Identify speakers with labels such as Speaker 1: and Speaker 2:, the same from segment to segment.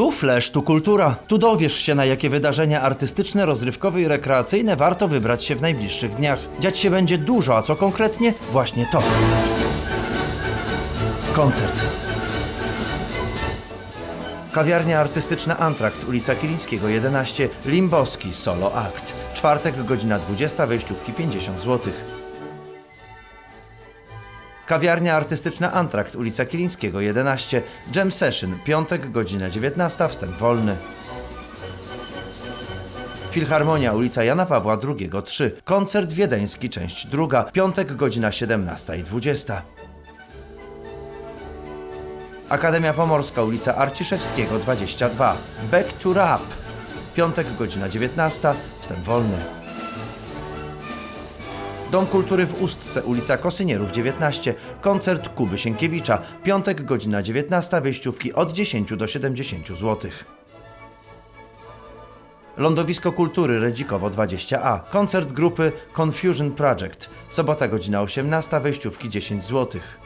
Speaker 1: Tu Flash, tu kultura. Tu dowiesz się, na jakie wydarzenia artystyczne, rozrywkowe i rekreacyjne warto wybrać się w najbliższych dniach. Dziać się będzie dużo, a co konkretnie? Właśnie to. Koncert. Kawiarnia artystyczna Antrakt, ulica Kilińskiego 11, Limboski, solo akt. Czwartek, godzina 20, wejściówki 50 zł. Kawiarnia artystyczna Antrakt, ulica Kilińskiego 11, Jam Session, piątek, godzina 19, wstęp wolny. Filharmonia, ulica Jana Pawła II 3, koncert wiedeński, część druga, piątek, godzina 17 i 20. Akademia Pomorska, ulica Arciszewskiego 22. Back to Rap. Piątek, godzina 19. Wstęp wolny. Dom Kultury w Ustce, ulica Kosynierów 19. Koncert Kuby Sienkiewicza. Piątek, godzina 19. Wejściówki od 10 do 70 zł. Lądowisko Kultury Redzikowo 20A. Koncert grupy Confusion Project. Sobota, godzina 18. Wejściówki 10 złotych.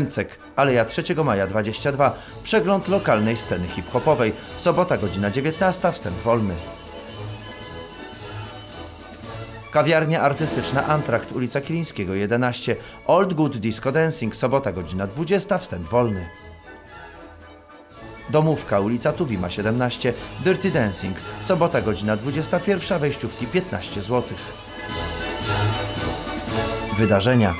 Speaker 1: MCEK, Aleja 3 Maja 22. Przegląd lokalnej sceny hip-hopowej. Sobota, godzina 19, wstęp wolny. Kawiarnia artystyczna Antrakt, ulica Kilińskiego 11. Old Good Disco Dancing, sobota, godzina 20, wstęp wolny. Domówka, ulica Tuwima 17. Dirty Dancing, sobota, godzina 21, wejściówki 15 zł. Wydarzenia.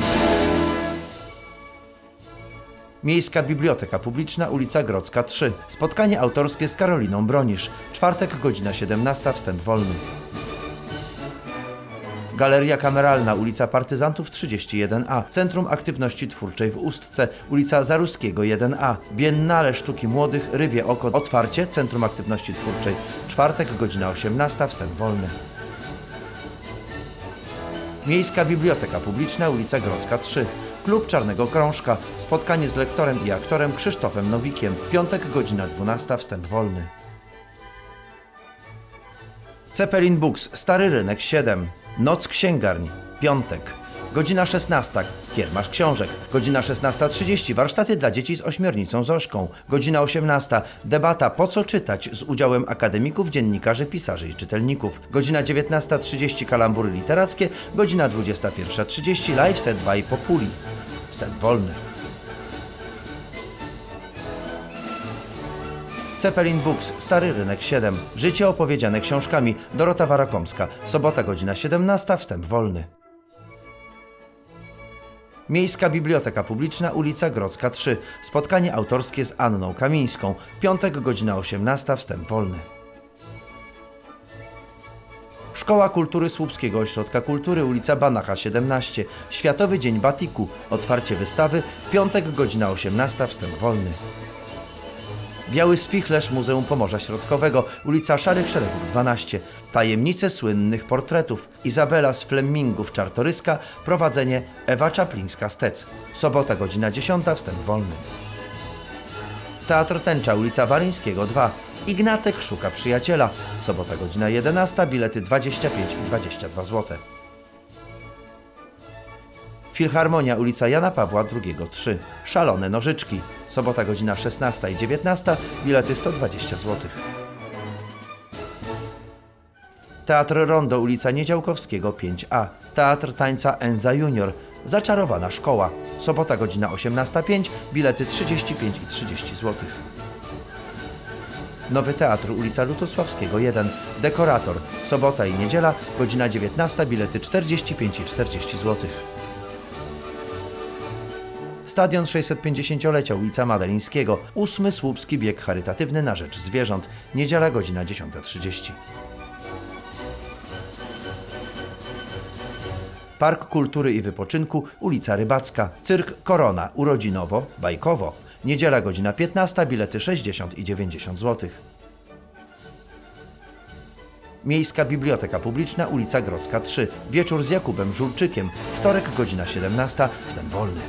Speaker 1: Miejska Biblioteka Publiczna, ulica Grodzka 3. Spotkanie autorskie z Karoliną Bronisz. Czwartek, godzina 17, wstęp wolny. Galeria Kameralna, ulica Partyzantów 31A. Centrum Aktywności Twórczej w Ustce, ulica Zaruskiego 1A. Biennale Sztuki Młodych, Rybie Oko, otwarcie, Centrum Aktywności Twórczej. Czwartek, godzina 18, wstęp wolny. Miejska Biblioteka Publiczna, ulica Grodzka 3. Klub Czarnego Krążka. Spotkanie z lektorem i aktorem Krzysztofem Nowikiem. Piątek, godzina 12, wstęp wolny. Cepelin Books, Stary Rynek 7. Noc Księgarni. Piątek. Godzina 16. Kiermasz książek. Godzina 16.30. Warsztaty dla dzieci z ośmiornicą Zoszką. Godzina 18. Debata Po co czytać z udziałem akademików, dziennikarzy, pisarzy i czytelników. Godzina 19.30. Kalambury literackie. Godzina 21.30. Live set by Populi. Wstęp wolny. Cepelin Books, Stary Rynek 7. Życie opowiedziane książkami. Dorota Warakomska. Sobota, godzina 17, wstęp wolny. Miejska Biblioteka Publiczna, ulica Grodzka 3. Spotkanie autorskie z Anną Kamińską. Piątek, godzina 18, wstęp wolny. Szkoła Kultury Słupskiego Ośrodka Kultury, ulica Banacha 17. Światowy Dzień Batiku. Otwarcie wystawy. Piątek, godzina 18, wstęp wolny. Biały Spichlerz Muzeum Pomorza Środkowego, ulica Szarych Szeregów 12. Tajemnice słynnych portretów. Izabela z Flemmingów Czartoryska, prowadzenie Ewa Czaplińska-Stec. Sobota, godzina 10, wstęp wolny. Teatr Tęcza, ulica Waryńskiego 2. Ignatek szuka przyjaciela. Sobota, godzina 11, bilety 25 i 22 zł. Filharmonia, ulica Jana Pawła II 3. Szalone Nożyczki. Sobota, godzina 16 i 19, bilety 120 zł. Teatr Rondo, ulica Niedziałkowskiego 5A. Teatr Tańca Enza Junior. Zaczarowana Szkoła. Sobota, godzina 18.05, bilety 35 i 30 zł. Nowy Teatr, ulica Lutosławskiego 1. Dekorator. Sobota i niedziela, godzina 19, bilety 45 i 40 zł. Stadion 650-lecia ulica Madelińskiego. Ósmy Słupski Bieg Charytatywny na rzecz zwierząt. Niedziela godzina 10.30. Park Kultury i Wypoczynku, ulica Rybacka. Cyrk Korona, urodzinowo, bajkowo. Niedziela godzina 15, bilety 60 i 90 zł. Miejska Biblioteka Publiczna, ulica Grodzka 3. Wieczór z Jakubem Żulczykiem. Wtorek, godzina 17, wstęp wolny.